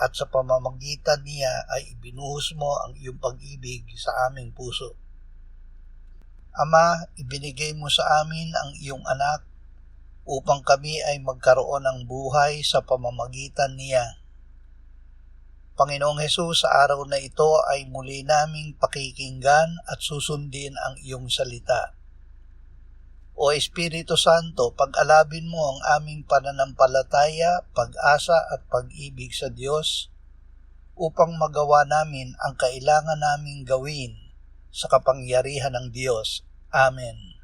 at sa pamamagitan niya ay ibinuhos mo ang iyong pag-ibig sa aming puso. Ama, ibinigay mo sa amin ang iyong anak upang kami ay magkaroon ng buhay sa pamamagitan niya. Panginoong Hesus, sa araw na ito ay muli naming pakikinggan at susundin ang iyong salita. O Espiritu Santo, pag-alabin mo ang aming pananampalataya, pag-asa at pag-ibig sa Diyos upang magawa namin ang kailangan naming gawin sa kapangyarihan ng Diyos. Amen.